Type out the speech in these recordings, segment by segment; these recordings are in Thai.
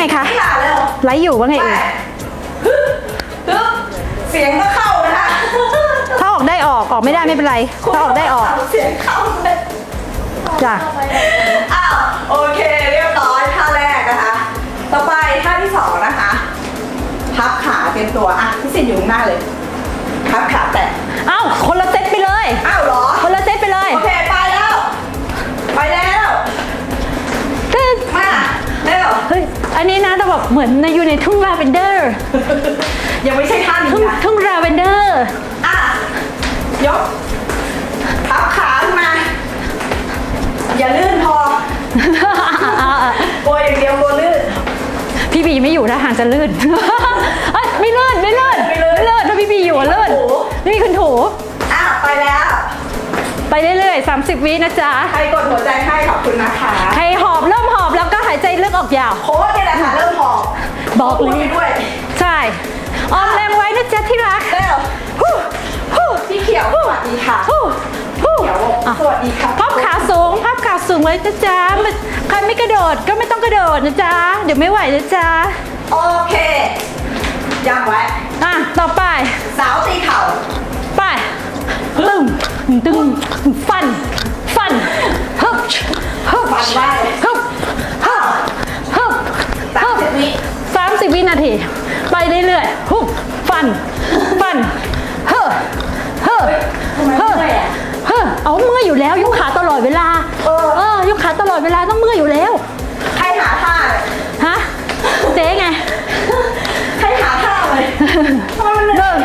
ไงคะสิบวิค่ะเร็วไลฟ์อยู่ว่าไงไปเอ่ยฮึบฮึบเสียงก็เข้านะคะถ้าออกได้ออกออกไม่ได้ไม่เป็นไร ถ้าออกได้ออก เสียงเข้าเลยจ้ะอ้าวโอเคเรียบร้อยท่าแรกนะคะ ต่อไปท่าที่สองนะคะ พับขาเตรียมตัวอะพี่สินอยู่ข้างหน้าเลย พับขาแตะเอ้าคนละเซตไปเลยอ้าว อันนี้นะแต่แบบเหมือนอยู่ในทุ่งลาเวนเดอร์ ยังไม่ใช่ท่านี้ทุ่งนะทุ่งลาเวนเดอร์ อะ ยกพับขาขึ้นมา อย่าลื่นพอ กลัวอย่างเดียวกลัวลื่น พี่บีไม่อยู่ถ้าหางจะลื่น เอ้ยไม่ลื่นไม่ลื่นไม่ลื่นลื่นถ้าพี่บีอยู่อะลื่นถูนี่คุณถู อะ ไปแล้ว ไปเรื่อยๆ 30 วินะจ๊ะ ใครกดหัวใจให้ขอบคุณนะคะ ใครหอบเริ่มหอบแล้วก็หายใจลึกออกยาว โค้ชเนี่ยแหละค่ะเริ่มหอบบอกพูเลดยไปด้วยใช่ ออมแรงไว้นะจ๊ะที่รัก เร็วฮู้ฮู้พี่เขียวสวัสดีค่ะฮู้ฮู้เขียวอะสวัสดีค่ะพับขาสูงพับขาสูงไว้นะจ๊ะไม่ใครไม่กระโดดก็ไม่ต้องกระโดดนะจ๊ะ เดี๋ยวไม่ไหวนะจ๊ะ โอเคย้ำไว้อะ ต่อไป สาวตีเข่าไปตึงตึงฟัน ฟันฮึบฮึบฟันไว้ฮึบ สิบวินาที ไปเรื่อยๆ ฮุบฟัน ฟัน เฮ้อ เฮ้อ เฮ้อ เฮ้อ เอาเมื่อยอยู่แล้ว ยกขาตลอดเวลา เออยกขาตลอดเวลาต้องเมื่อยอยู่แล้ว ใครหาท่าฮะ เจ๊ไง ใครหาท่าเลยทนึ่ม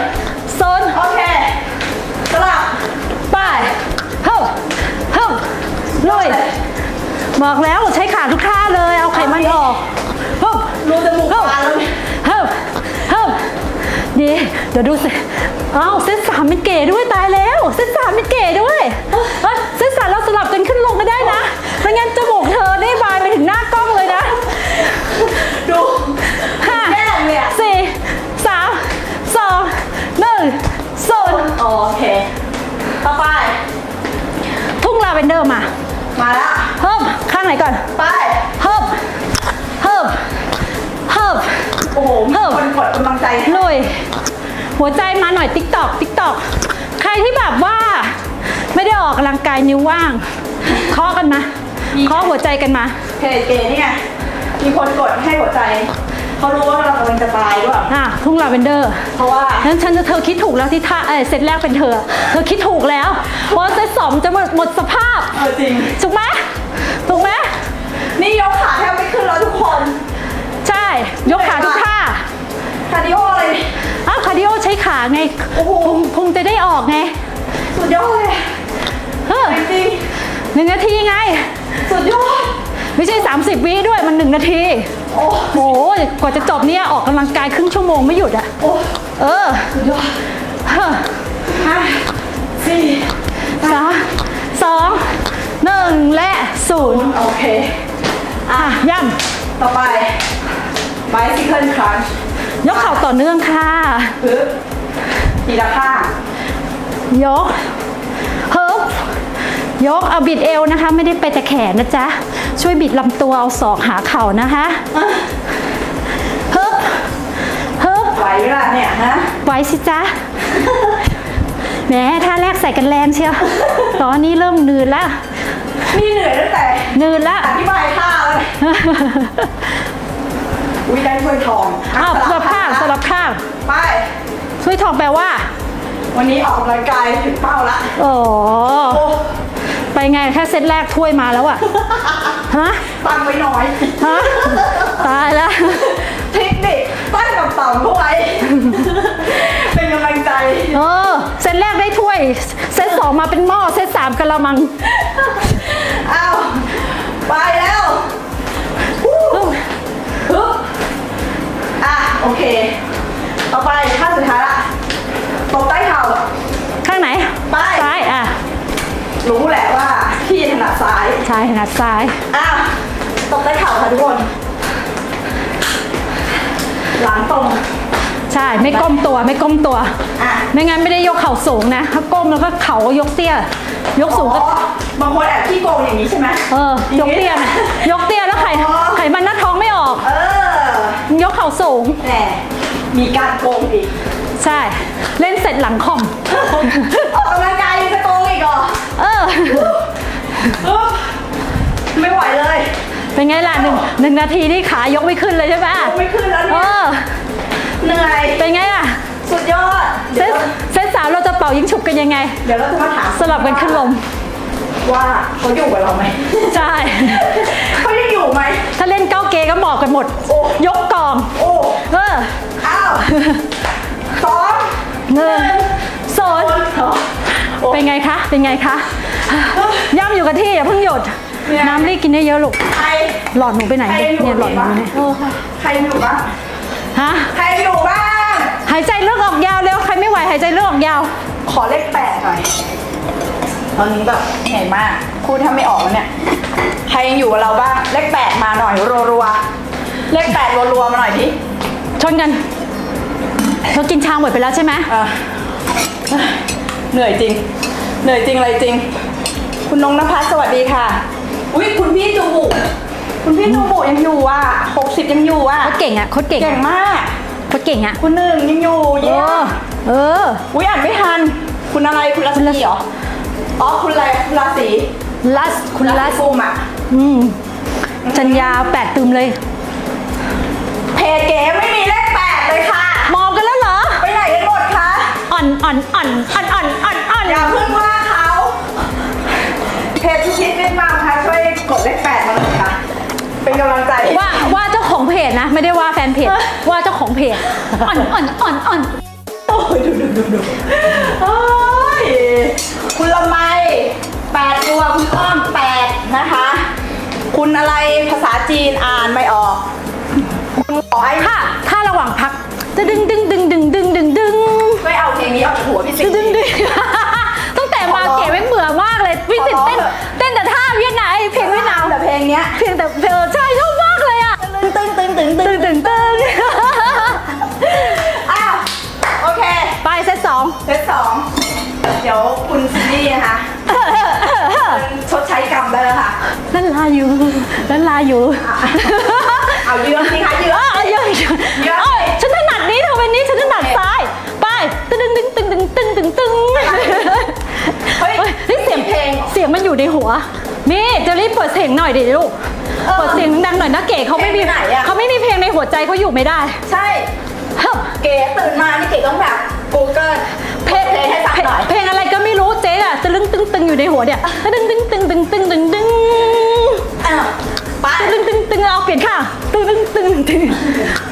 โซนโอเคสลับไปเฮ้อ เฮ้อลุยบอกแล้วใช้ขาทุกท่าเลย เอาไขมันออก รูจมูกเฮ้อบานแล้วเนี่ยเฮ้บเฮ้บดีเดี๋ยวดูสิเอ้าเส้นสามเป็นเก๋ด้วยตายแล้ว เส้นสามเป็นเก๋ด้วยเอ้ยเส้นสามเราสลับกันขึ้นลงก็ได้นะไม่งั้นจมูกเธอได้บานไปถึงหน้ากล้องเลยนะ ดู หัวใจมาหน่อยติ๊กตอกติ๊กตอกใครที่แบบว่า ไม่ได้ออกกำลังกายนิ้วว่างเคาะกันมาเคาะหัวใจกันมาเพจเก๋นี่ไงมีคนกดให้หัวใจเขารู้ว่าเรากำลังจะตายด้วยอะทุ่งลาเวนเดอร์ เพราะว่านั้นฉันจะเธอคิดถูกแล้วที่ท่าเออเซตแรกเป็นเธอ เธอคิดถูกแล้วเพราะเซตสองจะหมดหมดสภาพเออจริงถูกไหมถูกไหมนี่ยก ไงโอ้โหพุงพุงจะได้ออกไง สุดยอดเลยเออจริงหนึ่งนาทีไงๆสุดยอด ไม่ใช่ 30 วิด้วยมันหนึ่งนาที โอ้โอ้ยกว่าจะจบเนี่ยออกกำลังกายครึ่งชั่วโมงไม่หยุดอะโอ้เออสุดยอดเฮ้อห้าสี่สามสองหนึ่งและศูนย์โอเค อะย่ต่อไป bicycle crunch ำยกเข่าต่อเนื่องค่ะปึ๊บ ทีละข้างยกเฮิบยกเอาบิดเอวนะคะ ไม่ได้ไปแต่แขนนะจ๊ะ ช่วยบิดลำตัวเอาศอกหาเข่านะคะเฮิบเฮิบไหวไหมล่ะเนี่ยฮะไว้สิจ๊ะแหมท่าแรกใส่กันแรงเชียวตอนนี้เริ่มนืดแล้วนี่เหนื่อยตั้งแต่นืดแล้วอธิบายท่าแล้วเนี่ยอุ้ยได้ถ้วยทองอ้าวสลับข้างสลับข้างไป ช่วยทองแปลว่า วันนี้ออกกำลังกายถึงเป้าละโอ้โอ้ไปไงแค่เซตแรกถ้วยมาแล้วอะฮะ ตั้งไว้น้อย ฮะ ตายแล้ว เทคนิคตั้งกับต่ำเข้าไว้ เป็นกำลังใจ เออ เซตแรกได้ถ้วย เซตสองมาเป็นหม้อ เซตสามกะละมังอ้าวไปแล้วฮู้ฮึบอะ โอเค ต่อไปท่าสุดท้ายละ ตบใต้เข่าข้างไหน ไปซ้ายอะรู้แหละว่าพี่ถนัดซ้ายซ้ายถนัดซ้ายอ้าวตบใต้เข่าค่ะทุกคน หลังตรง ใช่ไม่ก้มตัวไม่ก้มตัวอะ ไม่งั้นไม่ได้ยกเข่าสูงนะ ถ้าก้มแล้วก็เข่ายกเตี้ย ยกสูงก็อ๋อบางคนแอบขี้โกงอย่างนี้ใช่ไหมเออยกเตี้ยน่ะยกเตี้ยแล้วไขอ๋อไขมันหน้าท้องไม่ออก เออยกเข่าสูง แหมมีการโกงอีก ใช่เล่น เสร็จหลังคอม ออกกำลังกายยังจะโกงอีกเหรอเอออึ๊บไม่ไหวเลยเป็นไงล่ะหนึ่งหนึ่งนาทีนี่ขายกไม่ขึ้นเลยใช่ไหมยกไม่ขึ้นแล้วเอเนี่ยอ เหนื่อยเป็นไงอะ สุดยอด เซเดี๋ยตวเซตสามเราจะเป่ายิงฉุบกันยังไง เดี๋ยวเราจะมาถามสลับกันขึ้นลม ว่าเขาอยู่กับเราไหมใช่ เขายังอยู่ไหม ถ้าเล่นเก้าเกก็เหมาะกันหมด โอ้ ยกกอง โอ้เออ อ้าวสอง หนึ่งโซนคนเหรอโอ้เป็นไงคะ เป็นไงคะ ย่ำอยู่กับที่อย่าเพิ่งหยุดเนี่ยน้ำรีบกินได้เยอะลูกใครหลอดหนูไปไหนใครอยู่เนี่ยหลอดหนูบ้างไปไหนเออใครอยู่บ้างฮะ ใครอยู่บ้าง หายใจเลือกออกยาวเร็ว ใครไม่ไหวหายใจเลือกออกยาว ขอเลขแปดหน่อย ตอนนี้แบบเหนื่อยมาก พูดถ้าไม่ออกแล้วเนี่ย ใครยังอยู่กับเราบ้าง เลขแปดมาหน่อยรัวๆ เลขแปดรัวๆมาหน่อยดิ ชนกัน เรากินชาหมดไปแล้วใช่ไหมเออเหนื่อยจริง เหนื่อยจริงอะไรจริง คุณนงนภัสสวัสดีค่ะ อุ้ยคุณพี่จูบุคุณพี่จูบุยังอยู่อะหกสิบยังอยู่อะเขาเก่งอะเขาเก่งเก่งมากเขาเก่งอะคุณหนึ่งยังอยู่เอเย้อเออ อุ้ยอ่านไม่ทัน คุณอะไรคุณราคุณราศีศีเหรออ๋อคุณอะไรคุณราศีลัสคุณลัสกุมอะอืมจันยาวแปดตืมเลย อ่อนอ่อนอ่อนอ่อนอ่อนอ่อนอ่อนอย่าเพิ่งว่าเขาเพจทุกคิดนิดมาค่ะช่วยกดเลขแปดมาหน่อยค่ะ เป็นกำลังใจให้ว่าว่าเจ้าของเพจนะ ไม่ได้ว่าแฟนเพจว่าเจ้าของเพจอ่อนอ่อนอ่อนอ่อนโอ้ยดูดูดูดูโอ้ยคุณละไมแปดตัวคุณอ้อมแปดนะคะ คุณอะไรภาษาจีนอ่านไม่ออก คุณขอให้ถ้าถ้าระหว่างพักจะดึงดึงดึงดึงดึงดึงดึง ไม่เอาเพลงนี้ออกจากหัวพี่สิดึงดึงดึงตั้งแต่มาเก๋ไม่งเบื่อมากเลยพี่ติดเต้นเต้นแต่ท่าเวียดนามไอ้เพลงเวียดนามแต่เพลงเนี้ยเพียงแต่เออใช่ชอบมากเลยอะตึงตึงตึงตึงตึงตึงตึงอ้าวโอเคไปเซตสองเซตสองเดี๋ยวคุณซินดี้นะคะชดใช้กรรมได้แล้วค่ะ นั่นลาอยู่นั่นลาอยู่เอาเยือนสิคะเยืเออนอเยอะเยอะเอ้ยฉัน อยู่ในหัว นี่จะรีบเปิดเสียงหน่อยดิลูกเออเปิดเสียงดังหน่อยนะเก๋เขาไม่มีเพลงไปไหนอะ เขาไม่มีเพลงในหัวใจเขาอยู่ไม่ได้ใช่ เฮ้ยเก๋ตื่นมานี่เก๋ต้องแบบ Google เพลงเพลงให้ฟังหน่อย เพลงอะไรก็ไม่รู้เจ๊อะตึงตึงตึงอยู่ในหัวเนี่ยตึงตึงตึงตึงตึงตึงตึงอ้าวไปตึงตึงตึงเอาเปลี่ยนค่ะตึงตึงตึงตึง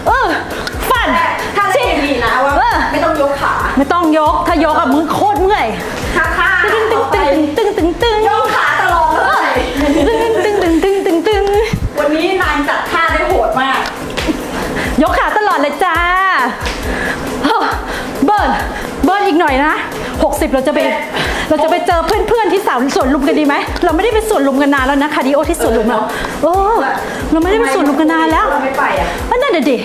เออฟัน ถ้าเล่นดีนะว่าเออ ไม่ต้องยกขาไม่ต้องยกถ้ายกอะมือโคตรเมื่อยถ้าท่าตึงตึต่งอไปตึงตึงตึงตึง เบิร์นอีกหน่อยนะ 60 เราจะไปเราจะไปเจอเพื่อนๆที่สาวสวนลุมกันดีไหมเราไม่ได้ไปสวนลุมกันนานแล้วนะคาร์ดิโอที่สวนลุมเราโอ้เราไม่ได้ไปสวนลุมกันนานแล้วเราไม่ไปอะอันนั่นเด็ดดิ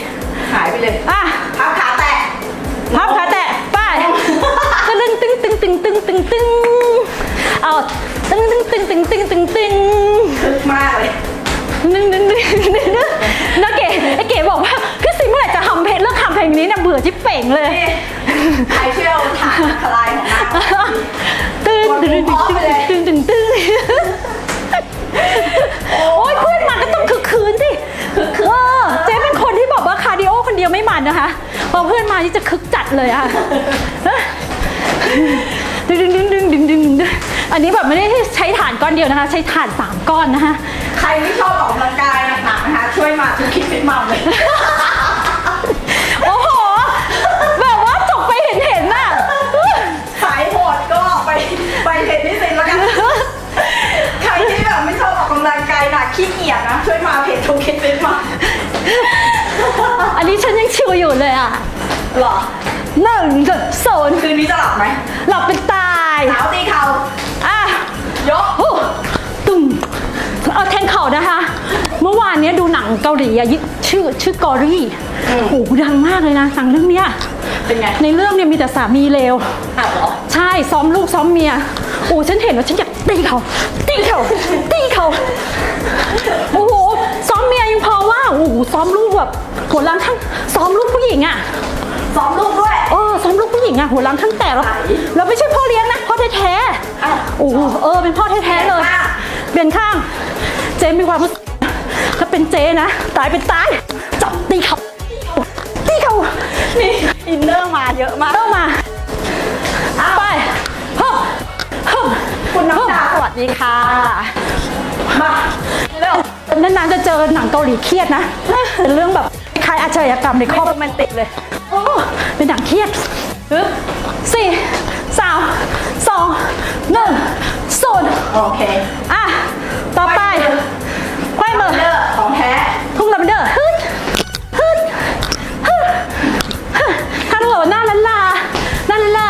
หายไปเลยอะพับขาแตะพับขาแตะไปตึงตึงตึงตึงตึงตึงตึงเอาตึงตึงตึงตึงตึงตึงตึงคึกมากเลยนึงนึงนึงนึงนึงแล้วเก๋ไอ้เก๋บอกว่า พี่สิงห์เมื่อไหร่จะทำเพลงเลิกทำเพลงนี้เนี่ยเบื่อจิ๊บเป่งเลยนี่ใครเชื่อเอาฐานทลายของนางตึงตึงตึงตึงตึงตึงโอ้ยเพื่อนมันก็ต้องคึกคืนสิเออเจ๊เป็นคนที่บอกว่าคาร์ดิโอคนเดียวไม่มันนะคะพอเพื่อนมานี่จะคึกจัดเลยอะดึงดึงดึงดึงดึงดึงดึงอันนี้แบบไม่ได้ใช้ฐานก้อนเดียวนะคะ ใช้ฐานสามก้อนนะคะ ใครที่ชอบออกกำลังกายหนักๆนะคะ ช่วยมาทุกคิดฟิตมัมเลย อยู่เลยอะ หรอหนึ่งจุดศูนย์คืนนี้จะหลับไหมหลับเป็นตายเท้าตีเข่าอะยกโอ้ตุ่มเอาแทงเข่านะคะ เมื่อวานเนี้ยดูหนังเกาหลีอะยิชื่อชื่อกอรี่โอ้โหดังมากเลยนะหนังเรื่องเนี้ยเป็นไงในเรื่องเนี่ยมีแต่สามีเลวอ้าวเหรอใช่ซ้อมลูกซ้อมเมียโอ้ฉันเห็นแล้วฉันอยากตีเขาตีเขาตีเขาโอ้โหซ้อมเมียยังพอว่าโอ้โหซ้อมลูกแบบหัวล้างข้างซ้อมลูกผู้หญิ งอะซ้อมลูกด้วย เออซ้อมลูกผู้หญิงอะหัวล้างทั้งแตกแล้วไหนแล้วไม่ใช่พ่อเลี้ยงนะพ่อแท้อ้าวๆโอ้โหเออเป็นพ่อแท้ๆเลยเปลี่ยนข้างเปลี่ยนข้าง เจมีความรู้สึกถ้าเป็นเจนะ ตายเป็นตายจับตีเขาตีเขานี่อินเนอร์มาเยอะมากเริ่มมาอ้าวไปเฮ้มเฮ้มคุณน้องดาสวัสดีค่ะมาเร็วนานๆจะเจอหนังเกาหลีเครียดนะเป็นเรื่องแบบค ล้ายอาชญากรรมในคไม่รอบโรแมนติกเลย โอ้เป็นหนังเครียดฮึบสี่สามสองหนึ่งศูนย์โอเค อะ ต่อไปไขว้มือเนอร์ของแท้ ทุ่งลาเวนเดอร์ฮึดฮึดฮึดฮึดฮัลโหลหน้าลันลาหน้าลันลา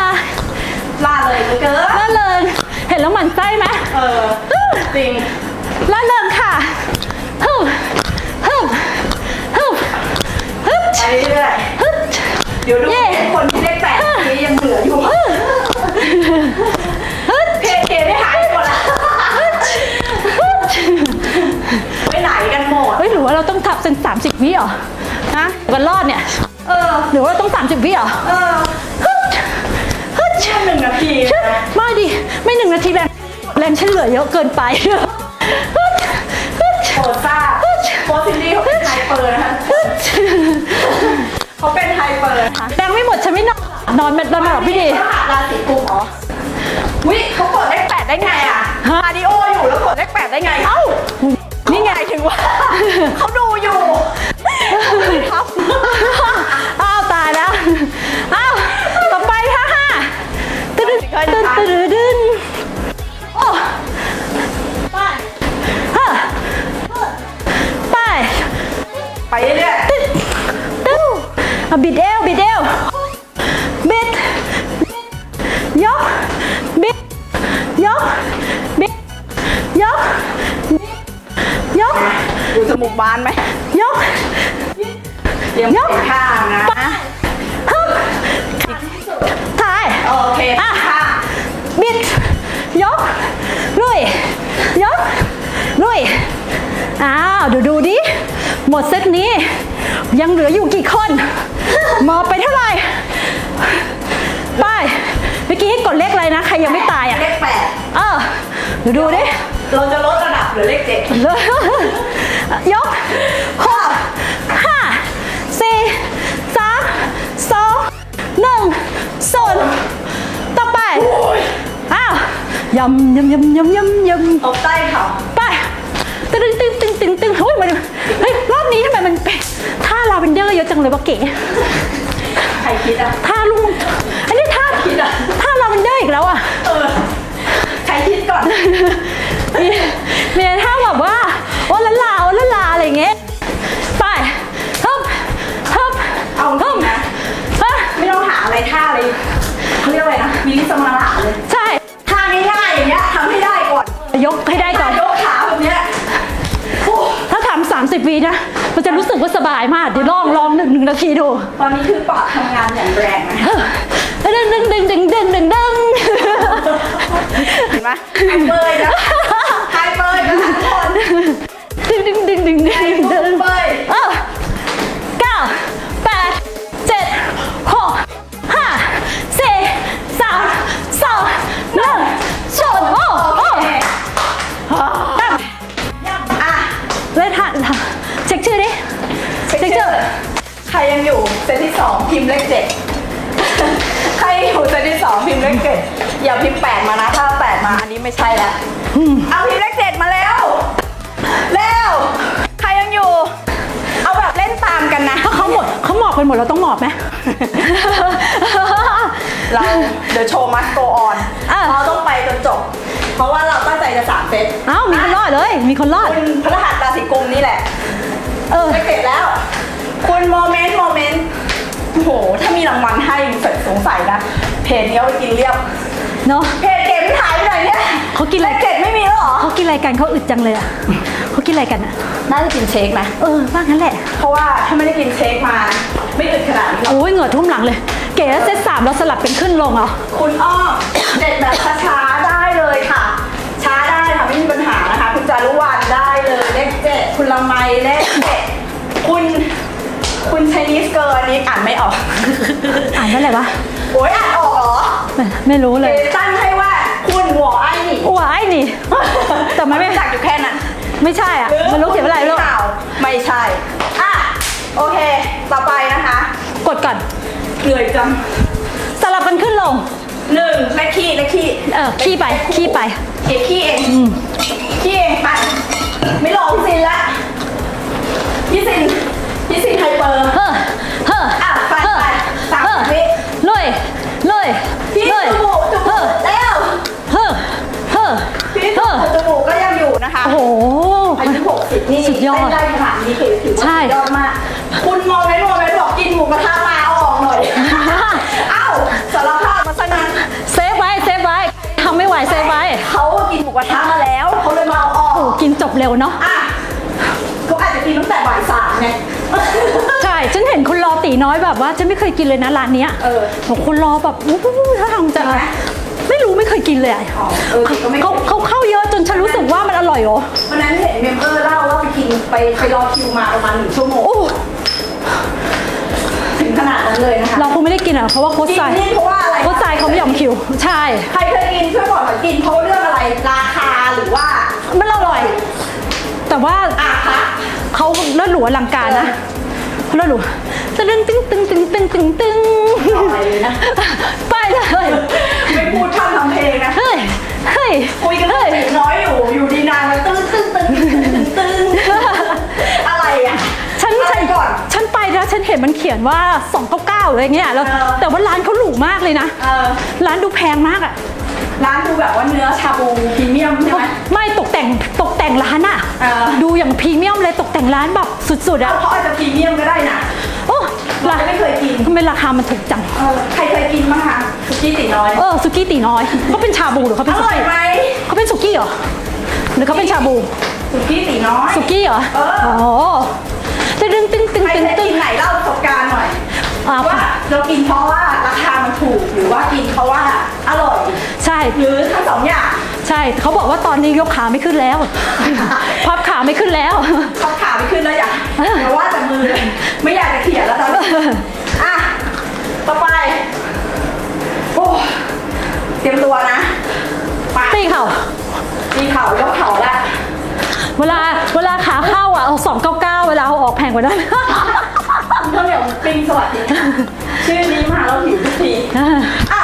ล่าเลยเหลือเกินล่าเริงเห็นแล้วหมันไส้ไหมเออ จริงล่าเริงค่ะฮึบฮึบฮึบฮึบ ไปเรื่อยฮึบๆเดี๋ยวดูเย่คนที่ได้แปดนี้ยังเหลืออยู่ฮึดเพเคได้หายหมดแล้วไปไหนกันหมด เฮ้ยหรือว่าเราต้องทับเป็น30 วิเหรอนะกันรอดเนี่ย เออ หรือว่าต้อง 30 วิเหรอเออฮึดฮึดแค่หนึ่งนาทีชึบนะไม่ดิ ไม่หนึ่งนาทีแรงแรงฉันเหลือเยอะเกินไปฮึดฮึด โปรดทราบโปรซินดี้เขาเป็นไฮเปอร์นะคะ ฮึด เขาเป็นไฮเปอร์แรงไม่หมดฉันไม่นอนนอนนอนไม่หลับพี่ดีพฤหัสราศีกุมเหรอวิเขากดเลขแปดได้ไงอะฮะคาร์ดิโออยู่แล้วกดเลขแปดได้ไง เอ้า นี่ไงหมายถึงว่า เขาดูอยู่ครับอ้า อะบิดเอวบิดเอวบิดยกบิดยกบิดยกยกๆดูจมูกบานไหมยกเตรียมยกเปลี่ยนข้างนะฮึบถ่ายโอเคอะข้างบิดยกลุยยกลุยอ้าวดูดูดิหมดเซตนี้ ยังเหลืออยู่กี่คนมอบไปเท่าไหร่ไปเมื่อกี้ให้กดเลขอะไรนะ ใครยังไม่ตายอะเลขแปดเออดูดูดิเราจะลดระดับเหลือเลขเจ็ดยกหกห้าสี่สามสองหนึ่งศูนย์ต่อไปอ้าวยำยำยำยำยำยตบใต้เข่าำไปตึงตึงตึงตึงตึงเฮ้ยมัน เฮ้ยรอบนี้ทำไมมันเป็นท่าลาเวนเดอร์เยอะจังเลยวะเก๋ใครคิดอะ ท่าลุงอันนี้ท่าคิดอะท่าลาเวนเดอร์อีกแล้วอะเออ ใครคิดก่อน มีมีท่าแบบว่าโอละลาโอละลาอะไรอย่างเงี้ยไปฮึบฮึบเอาจริงนะ ฮะไม่ต้องหาอะไรท่าอะไรเขาเรียกอะไรนะวิลิสมาราเลย ใช่ ท่าง่ายๆอย่างเงี้ยทำให้ได้ก่อน ยกให้ได้ก่อน 30วินะมันจะรู้สึกว่าสบายมากเดี๋ยวลองลองหนึ่งหนึ่งนาทีดูตอนนี้คือปอดทำงานอย่างแรงนะเฮ้ยดึงดึงดึงดึงดึงดึงดึงเห็นไหมไฮเปอร์นะไฮเปอร์นะทุกคนดึงดึงดึงดึงดึง ซตที่สองพิมพ์เลขเจ็ดใครยังอยู่เซตที่สองพิมพ์เลขเจ็ดอย่าพิมพ์แปดมานะถ้าแปดมาอันนี้ไม่ใช่แล้วเอาพิมพ์เลขเจ็ดมาแล้วเร็วใครยังอยู่ เอาแบบเล่นตามกันนะถ้าเขาหมดเขาหมอบไปหมดเราต้องหมอบไหมเราเดี๋ยวโชว์มัสโกออนอะเราต้องไปจนจบ เพราะว่าเราตั้งใจจะสามเซตเอ้ามีคนรอดเลย มีคนรอดคุณพระหัสราศีกุมนี่แหละ เออเลขเจ็ดแล้ว คุณโมเมนต์โมเมนต์โอ้โห ถ้ามีรางวัลให้สงสัยนะ เพจนี้เอาไปกินเรียบ เนาะเพจเกมหายไปไหนเนี่ยเขากินอะไรเลขเจ็ดไม่มีแล้วเหรอ เขากินอะไรกันเขาอึดจังเลยอะเขากินอะไรกันอะ น่าจะกินเช็คนะ เออว่างั้นแหละ เพราะว่าถ้าไม่ได้กินเช็คมา ไม่อึดขนาดนี้หรอกโอ้ยเหงื่อท่วมหลังเลย เก๋เซตสามเราสลับเป็นขึ้นลงเหรอ คุณอ้อม เด็ดแบบช้าๆได้เลยค่ะ ช้าจารุวรรณได้เลยเลขเจ็ดคุณละไมเลขเจ็ดคุณ คุณไชนีสเกิร์ลอันนี้อ่านไม่ออก อ่านว่าอะไรวะโอ้ยอ่านออกเหรอไม่ไม่รู้เลยเดี๋ยวตั้งให้ว่าคุณหัวไอ้นี่ว้ายนี่ แต่มันไม่รู้จักอยู่แค่นั้น ไม่ใช่อะ มันรู้เขียนว่าอะไรไม่รู้เปล่าไม่ใช่ อะ โอเค ต่อไปนะคะ กดก่อนเหนื่อยจังสลับกันขึ้นลงหนึ่งเลขขี้เลขขี้เออขี้ไปขี้ไปเขียนขี้เองขี้เองไปไม่รอพี่ซินละพี่ซิน พี่ซินไฮเปอร์เฮ้อเฮ้ออะไปเฮ้อไปสามเฮ้อวิลุยลุยพี่ลุยจมูกจมูเฮ้อกแล้วเฮ้อเฮ้อพี่จเฮ้อมูกจมูกก็ยังอยู่นะคะโอ้โห อายุหกสิบนี่สุดยอด เต้นได้ขนาดนี้ถือถือว่าใช่สุดยอดมาก คุณโมเมนต์โมเมนต์บอกกินหมูกระทะมาเอาออกหน่อย เอ้าสารภาพมาซะนั้น เซฟไว้เซฟไว้ทำไม่ไหวเซฟไว้เขากินหมูกระทะมาแล้วเขาเลยมาเอาออก โอ้กินจบเร็วเนาะ อะเขาอาจจะกินตั้งแต่บ่ายสามไง ใช่ฉันเห็นคนรอตีน้อยแบบว่าฉันไม่เคยกินเลยนะร้านเนี้ยเออบอกคนรอแบบวู้วู้วู้ถ้าทำจะจริงไหมไม่รู้ไม่เคยกินเลยอะอ๋อเออก็ไม่ เขาเขาเข้าเยอะจนฉันรู้สึกว่ามันอร่อยเหรอวันนั้นเห็นเมมเบอร์เล่าว่าไปกินไปไปรอคิวมาประมาณหนึ่งชั่วโมงโอ้ถึงขนาดนั้นเลยนะคะ เราคงไม่ได้กินอะเพราะว่าโค้ชกินไซนี่เพราะว่าอะไร โค้ชไซเขาไม่ยอมคิว ใช่ ใครเคยกินช่วยบอกหน่อยกินเพราะเลิศหรูอลังการนะเลิศหรูตึงตึงตึงตึงตึงตึงตึงอะไรเลยนะไปเลยไม่พูดท่อนทำเพลงนะเฮ้ยเฮ้ยคุยกันเรื่องเด็กน้อยอยู่อยู่ดีนางมันตึ้งตึ้งตึ้งตึ้งตึ้งอะไรอะฉันอะไรฉันก่อนฉันไปแล้วฉันเห็นมันเขียนว่า299หรืออะไรเงี้ยแล้วเออแต่ว่าร้านเขาหรูมากเลยนะเออร้านดูแพงมากอะ ร้านดูแบบว่าเนื้อชาบูพรีเมียมใช่ไหม ไม่ตกแต่งตกแต่งร้านอะเออ ดูอย่างพรีเมียมเลยตกแต่งร้านแบบสุดๆอะเขาอาจจะพรีเมียมก็ได้นะโอ้เราไม่เคยกินทำไมราคามันถูกจัง เออใครเคยกินบ้างคะสุกี้ตีน้อย เออสุกี้ตีน้อยเขาเป็นชาบูหรือเขาอเป็นสุร่อยกี้ไหมเขาเป็นสุกี้เหรอหรือเขาเป็นชาบูสุกี้ตีน้อย สุกี้เหรอเอออ๋อตึงตึงตึงตึงใครตึงเคยตึกิงนไหนเล่าประสบการณ์หน่อย อ่าว่าเรากินเพราะว่าราคามันถูกหรือว่ากินเพราะว่าอร่อยใช่ หรือทั้งสองอย่างใช่ เขาบอกว่าตอนนี้ยกขาไม่ขึ้นแล้ว พับขาไม่ขึ้นแล้ว เขาขาไม่ขึ้นแล้วอย่าเอออย่าว่าแต่มือเลยไม่อยากจะเขียนแล้วตอนนี้อะต่อไปโอ้เตรียมตัวนะไปตีเข่าตีเข่ายกเข่าแล้วเวลาเวลาขาเข้าอะเอาสองเก้าเก้าเวลาเอาออกแพงกว่านั้นคุณ ข้าวเหนียวปิ้งสวัสดีชื่อนี้มาเราหิวทุกทีอะ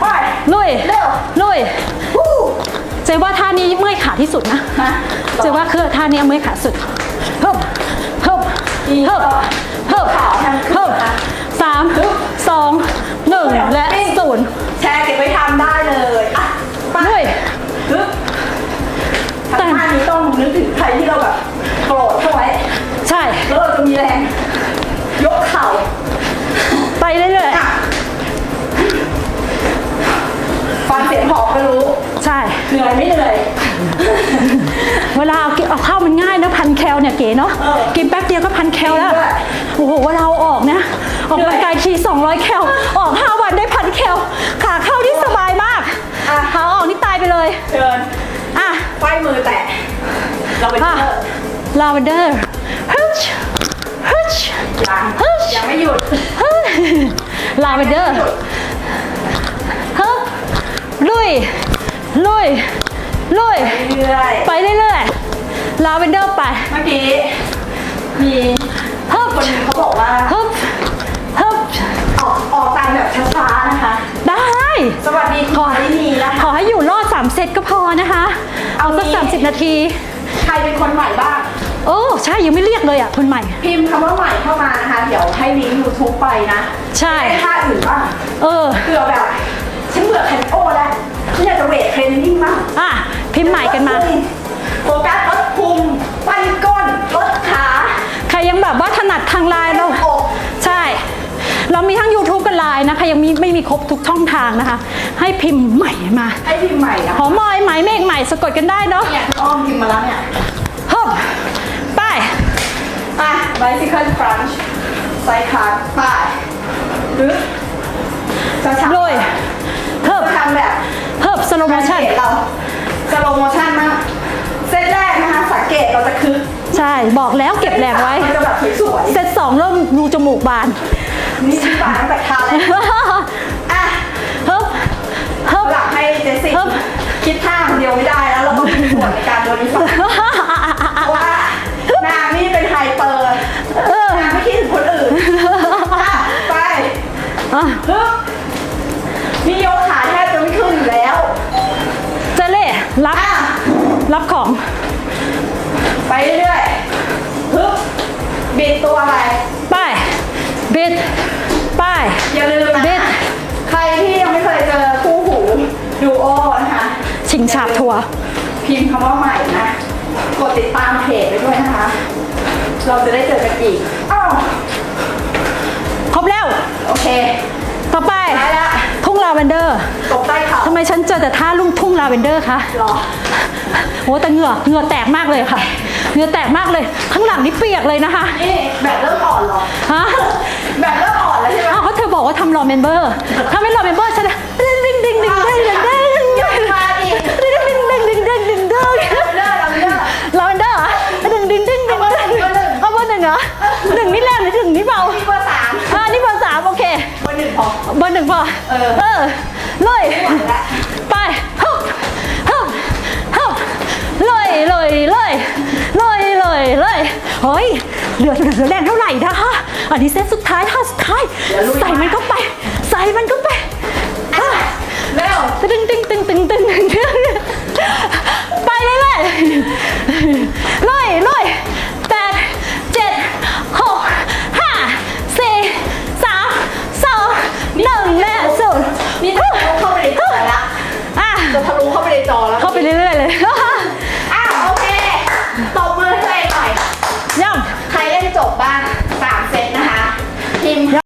ไปลุยเร็วลุยฮู้เจ๊ว่าท่านี้เมื่อยขาที่สุดนะมาเจ๊ว่าคือท่านี้เมื่อยขาสุดเฮิบเฮิบอีเฮิบต่อเฮิบขาทางขึ้เฮินบนะสามสองหนึ่งและศูนย์แชร์เก็บไว้ทำได้เลยอะไปลุย ฮึบแต่ ทำท่านี้ต้องนึกถึงใครที่เราแบบโกรธเข้าไว้ใช่ แล้วเราจะมีแรง ยกเข่าไปเรื่อยอะฟังเสียงหอบก็รู้ ๆใช่ เหนื่อยไม่เหนื่อย เวลาเอาเอาข้าวมันง่ายนะพันแคลเนี่ยเก๋เนาะเออกินแป๊บเดียวก็พันแคลแล้วจริงด้วยโอ้โหเวลาเอาออกนะ ออกกำลังกายที200 แคลออก 5 วันได้พันแคลขาเข้าที่สบายมากอะ ขาออกนี่ตายไปเลยเชิญอะไฟมือแตะเราไปอะเจอลาเวนเดอร์ฮึชฮึช ยังฮึชยังไม่หยุดฮึลาเวนเดอร์ฮึบลุย ลุย ลุย เรื่อยไปเรื่อยๆลาเวนเดอร์ไปๆเมื่อกี้มีฮึบคนหนึงเขาบอกว่าฮึบฮึบออกออกตามแบบช้าๆนะคะ ได้ สวัสดีคุณมารินีนะขคะอให้อยู่รอด 3 เซตก็พอนะคะ เอาสักเอางี้สามสิบนาที ใครเป็นคนใหม่บ้าง โอ้ใช่ยังไม่เรียกเลยอะคนใหม่ พิมพ์คำว่าใหม่เข้ามานะคะ เดี๋ยวให้ลิงก์ยูทูบไปนะใช่ให้ท่าอื่นบ้างเออเผื่อแบบ ฉันเบื่อแคนิโอแล้วฉันอยากจะเวทเทรนนิ่งมากอะพิมพ์ใหม่กันมา โฟกัสลดพุงปั้นก้นลดขาใครยังแบบว่าถนัดทางไลน์เรา อกใช่ เรามีทั้ง YouTube กับไลน์นะคะ ยังมีไม่มีครบทุกช่องทางนะคะ ให้พิมพ์ใหม่มาให้พิมพ์ใหม่นะหอมมอยไหมเมฆใหม่สะกดกันได้เนาะเนี่ยคุณอ้อมพิมพ์มาแล้วเนี่ย ฮึบไป อะ bicycle crunch ไซคลาสไปหรือจะทำลุยฮึบจะทำแบบฮึบสโลโมชั่นเราสโลโมชั่นมากเซตแรกช่บอกแล้วเก็บแรงไว้มันจะแบบสวยเซตสองเริ่มรูจมูกบานๆนี่ที่บานตั้งแต่คาเลยอะเฮ้บเฮ้บหลังให้เจสซี่ครับคิดท่าคนเดียวไม่ได้แล้วเราต้องมีส่วนในการโดนนิสัยเพร อะฮึบนี่ยกขาแทบจะไม่ขึ้นอยู่แล้ว เจเล่รับอะ รับของไปเรื่อยๆฮึบบิดตัวไป ไป้ายบิดไป้ายอย่าลืมบิด นะ ใครที่ยังไม่เคยเจอคู่หูดูโอนะคะ ชิงฉาบทัวร์พิมพ์คำว่าใหม่นะ กดติดตามเพจไปด้วยนะคะ เราจะได้เจอกันอีก อ้าว ครบแล้วโอ เคต่อไปได้ละทุ่งลาเวนเดอร์ตบใต้เข่าทำไมฉันเจอแต่ท่าลุ่งทุ่งลาเวนเดอร์คะหรอโอ้แต่เหงื่อเหงื่อแตกมากเลยค่ะเหงื่อแตกมากเลย ข้างหลังนี่เปียกเลยนะคะนี่แบบเริ่มอ่อนเหรอฮะแบบเริ่มอ่อนแล้วใช่ไหมอ้าวก็เธอบอกว่าทำรอเมมเบอร์ถ้าไม่รอเมมเบอร์ฉันดึงดึงดึงดึงดึงดึงดึงดึงยังมาอีกดึงดึงดึงดึงดึงดึงดึงเลิกเราเลิกลาเวนเดอร์เหรอดึงดึงดึงดึงดึงเอาเบอร์หนึ่งเหรอหนึ่งนี่แรงหรือหนึ่งนี่เบามีเบอร์สามอ่า ร์หนึ่งพอเบอร์หนึ่งพอเออเออลุยไปฮึบฮึบฮึบลอยลอยลอยลอยลอยลอยเฮ้ยเหลือเหลือแรงเท่าไหร่นะคะอันนี้เซตสุดท้ายท่าสุดท้ายใส่มันเข้าไป ใส่มันเข้าไปเร็วตึงตึงตึงตึงตึงตึงไปเลยเลยลอยลอย